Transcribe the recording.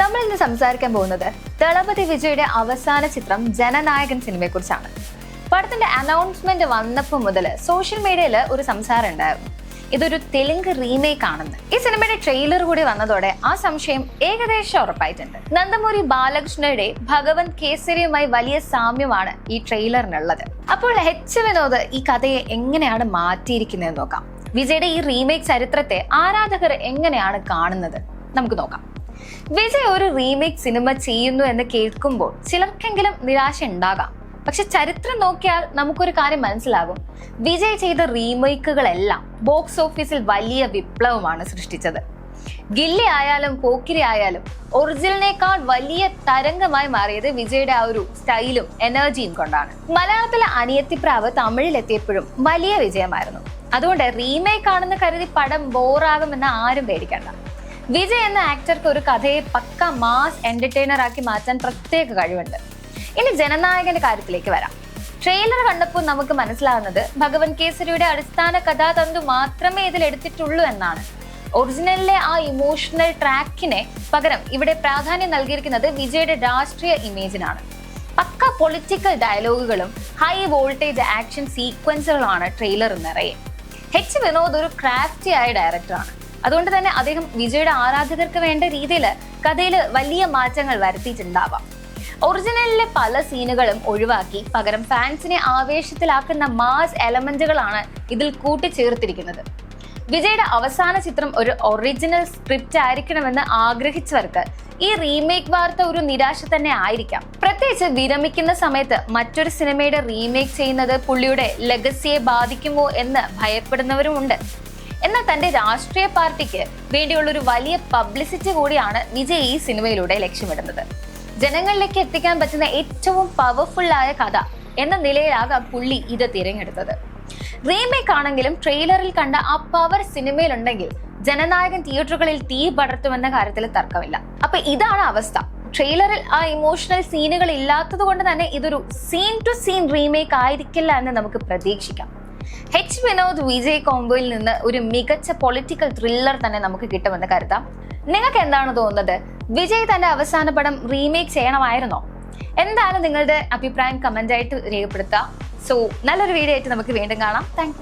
നമ്മൾ ഇന്ന് സംസാരിക്കാൻ പോകുന്നത് ദളപതി വിജയുടെ അവസാന ചിത്രം ജനനായകൻ സിനിമയെക്കുറിച്ചാണ്. പടത്തിന്റെ അനൗൺസ്മെന്റ് വന്നപ്പോൾ മുതൽ സോഷ്യൽ മീഡിയയിൽ ഒരു സംസാരം ഉണ്ടായിരുന്നു. ഇതൊരു തെലുങ്ക് റീമേക്ക് ആണെന്ന് ഈ സിനിമയുടെ ട്രെയിലർ കൂടി വന്നതോടെ ആ സംശയം ഏകദേശം ഉറപ്പായിട്ടുണ്ട്. നന്ദമൂരി ബാലകൃഷ്ണയുടെ ഭഗവന്ത് കേസരിയുമായി വലിയ സാമ്യമാണ് ഈ ട്രെയിലറിനുള്ളത് അപ്പോൾ എച്ച് വിനോദ് ഈ കഥയെ എങ്ങനെയാണ് മാറ്റിയിരിക്കുന്നതെന്ന് നോക്കാം. വിജയുടെ ഈ റീമേക്ക് ചരിത്രത്തെ ആരാധകർ എങ്ങനെയാണ് കാണുന്നത്? നമുക്ക് നോക്കാം. വിജയ് ഒരു റീമേക്ക് സിനിമ ചെയ്യുന്നു എന്ന് കേൾക്കുമ്പോൾ ചിലർക്കെങ്കിലും നിരാശ ഉണ്ടാകാം. പക്ഷെ ചരിത്രം നോക്കിയാൽ നമുക്കൊരു കാര്യം മനസ്സിലാകും. വിജയ് ചെയ്ത റീമേക്കുകളെല്ലാം ബോക്സ് ഓഫീസിൽ വലിയ വിപ്ലവമാണ് സൃഷ്ടിച്ചത്. ഗില്ലി ആയാലും പോക്കിരി ആയാലും ഒറിജിനലിനേക്കാൾ വലിയ തരംഗമായി മാറിയത് വിജയുടെ ആ ഒരു സ്റ്റൈലും എനർജിയും കൊണ്ടാണ്. മലയാളത്തിലെ അനിയത്തിപ്രാവ് തമിഴിലെത്തിയപ്പോഴും വലിയ വിജയമായിരുന്നു. അതുകൊണ്ട് റീമേക്ക് ആണെന്ന് കരുതി പടം ബോറാകുമെന്ന് ആരും പേടിക്കണ്ട. വിജയ് എന്ന ആക്ടർക്ക് ഒരു കഥയെ പക്ക മാസ് എന്റർടൈനർ ആക്കി മാറ്റാൻ പ്രത്യേക കഴിവുണ്ട്. ഇനി ജനനായകന്റെ കാര്യത്തിലേക്ക് വരാം. ട്രെയിലർ കണ്ടപ്പോൾ നമുക്ക് മനസ്സിലാകുന്നത് ഭഗവൻ കേസരിയുടെ അടിസ്ഥാന കഥാതന്തു മാത്രമേ ഇതിൽ എടുത്തിട്ടുള്ളൂ എന്നാണ്. ഒറിജിനലിലെ ആ ഇമോഷണൽ ട്രാക്കിനെ പകരം ഇവിടെ പ്രാധാന്യം നൽകിയിരിക്കുന്നത് വിജയുടെ രാഷ്ട്രീയ ഇമേജിനാണ് പക്ക പൊളിറ്റിക്കൽ ഡയലോഗുകളും ഹൈ വോൾട്ടേജ് ആക്ഷൻ സീക്വൻസുകളാണ് ട്രെയിലർ നിറയെ. എച്ച് വിനോദ് ഒരു ക്രാഫ്റ്റി ആയ ഡയറക്ടറാണ് അതുകൊണ്ട് തന്നെ അദ്ദേഹം വിജയുടെ ആരാധകർക്ക് വേണ്ട രീതിയിൽ കഥയിൽ വലിയ മാറ്റങ്ങൾ വരുത്തിയിട്ടുണ്ടാവാം. ഒറിജിനലിലെ പല സീനുകളും ഒഴിവാക്കി പകരം ഫാൻസിനെ ആവേശത്തിലാക്കുന്ന മാസ് എലമെന്റുകളാണ് ഇതിൽ കൂട്ടിച്ചേർത്തിരിക്കുന്നത്. വിജയുടെ അവസാന ചിത്രം ഒരു ഒറിജിനൽ സ്ക്രിപ്റ്റ് ആയിരിക്കണമെന്ന് ആഗ്രഹിച്ചവർക്ക് ഈ റീമേക്ക് വാർത്ത ഒരു നിരാശ തന്നെ ആയിരിക്കാം. പ്രത്യേകിച്ച് വിരമിക്കുന്ന സമയത്ത് മറ്റൊരു സിനിമയുടെ റീമേക്ക് ചെയ്യുന്നത് പുള്ളിയുടെ ലെഗസിയെ ബാധിക്കുമോ എന്ന് ഭയപ്പെടുന്നവരുമുണ്ട്. എന്നാൽ തന്റെ രാഷ്ട്രീയ പാർട്ടിക്ക് വേണ്ടിയുള്ള ഒരു വലിയ പബ്ലിസിറ്റി കൂടിയാണ് വിജയ് ഈ സിനിമയിലൂടെ ലക്ഷ്യമിടുന്നത്. ജനങ്ങളിലേക്ക് എത്തിക്കാൻ പറ്റുന്ന ഏറ്റവും പവർഫുൾ ആയ കഥ എന്ന നിലയിലാകാം പുള്ളി ഇത് തിരഞ്ഞെടുത്തത്. റീമേക്ക് ആണെങ്കിലും ട്രെയിലറിൽ കണ്ട ആ പവർ സിനിമയിലുണ്ടെങ്കിൽ ജനനായകൻ തിയേറ്ററുകളിൽ തീ പടർത്തുമെന്ന കാര്യത്തിൽ തർക്കമില്ല. അപ്പൊ ഇതാണ് അവസ്ഥ. ട്രെയിലറിൽ ആ ഇമോഷണൽ സീനുകൾ ഇല്ലാത്തത് കൊണ്ട് തന്നെ ഇതൊരു സീൻ ടു സീൻ റീമേക്ക് ആയിരിക്കില്ല എന്ന് നമുക്ക് പ്രതീക്ഷിക്കാം. എച്ച് വിനോദ് വിജയ് കോംബോയിൽ നിന്ന് ഒരു മികച്ച പൊളിറ്റിക്കൽ ത്രില്ലർ തന്നെ നമുക്ക് കിട്ടുമെന്ന് കരുതാം. നിങ്ങൾക്ക് എന്താണ് തോന്നുന്നത്? വിജയ് തന്റെ അവസാന പടം റീമേക്ക് ചെയ്യണമായിരുന്നോ? എന്താണ് നിങ്ങളുടെ അഭിപ്രായം കമന്റ് ആയിട്ട് രേഖപ്പെടുത്തുക. സോ നല്ലൊരു വീഡിയോ ആയിട്ട് നമുക്ക് വീണ്ടും കാണാം. താങ്ക്